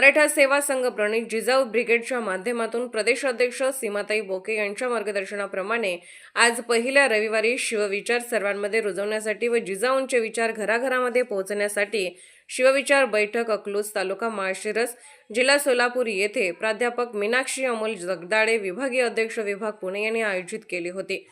मराठा सेवा संघ प्रणित जिजाऊ ब्रिगेडच्या माध्यमातून प्रदेशाध्यक्ष सीमाताई बोके यांच्या मार्गदर्शनाप्रमाणे आज पहिल्या रविवारी शिवविचार सर्वांमध्ये रुजवण्यासाठी व जिजाऊंचे विचार घराघरामध्ये पोहोचण्यासाठी शिवविचार बैठक अकलूज तालुका माळशिरस जिल्हा सोलापूर येथे प्राध्यापक मीनाक्षी अमोल जगदाळे विभागीय अध्यक्ष विभाग पुणे यांनी आयोजित केली होती.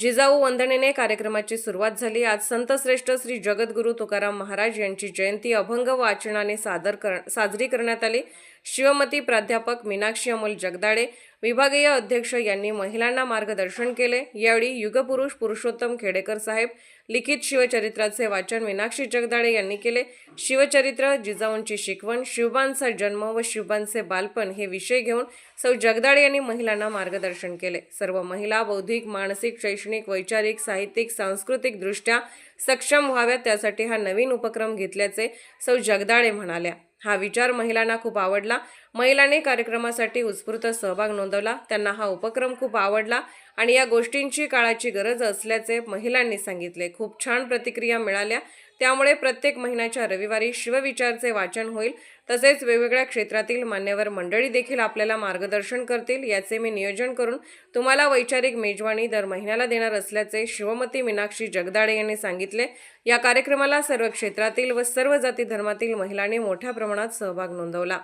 जिजाऊ वंदनेने कार्यक्रमाची सुरुवात झाली. आज संतश्रेष्ठ श्री जगद्गुरू तुकाराम महाराज यांची जयंती अभंग वाचनाने सादर कर साजरी करण्यात आली. शिवमती प्राध्यापक मीनाक्षी अमोल जगदाळे विभागीय अध्यक्ष यांनी महिलांना मार्गदर्शन केले. यावेळी युगपुरुष पुरुषोत्तम खेडेकर साहेब लिखित शिवचरित्राचे वाचन मीनाक्षी जगदाळे यांनी केले. शिवचरित्र जिजाऊंची शिकवण शिवबांचा जन्म व शिवबांचे बालपण हे विषय घेऊन सौ जगदाळे यांनी महिलांना मार्गदर्शन केले. सर्व महिला बौद्धिक मानसिक शैक्षणिक वैचारिक साहित्यिक सांस्कृतिक दृष्ट्या सक्षम व्हाव्यात त्यासाठी हा नवीन उपक्रम घेतल्याचे सौ जगदाळे म्हणाल्या. हा विचार महिलांना खूप आवडला. महिलांनी कार्यक्रमासाठी उत्स्फूर्त सहभाग नोंदवला. त्यांना हा उपक्रम खूप आवडला. आणि या गोष्टींची काळाची गरज असल्याचे महिलांनी सांगितले. खूप छान प्रतिक्रिया मिळाल्या. त्यामुळे प्रत्येक महिन्याच्या रविवारी शिवविचारचे वाचन होईल. तसेच वेगवेगळ्या क्षेत्रातील मान्यवर मंडळी देखील आपल्याला मार्गदर्शन करतील याचे मी नियोजन करून तुम्हाला वैचारिक मेजवानी दर महिन्याला देणार असल्याचे शिवमती मीनाक्षी जगदाळे यांनी सांगितले. या कार्यक्रमाला सर्व क्षेत्रातील व सर्व जाती धर्मातील महिलांनी मोठ्या प्रमाणात सहभाग नोंदवला.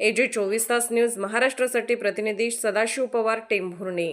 एजे चोवीस तास न्यूज महाराष्ट्रासाठी प्रतिनिधी सदाशिव पवार टेंभुर्णे.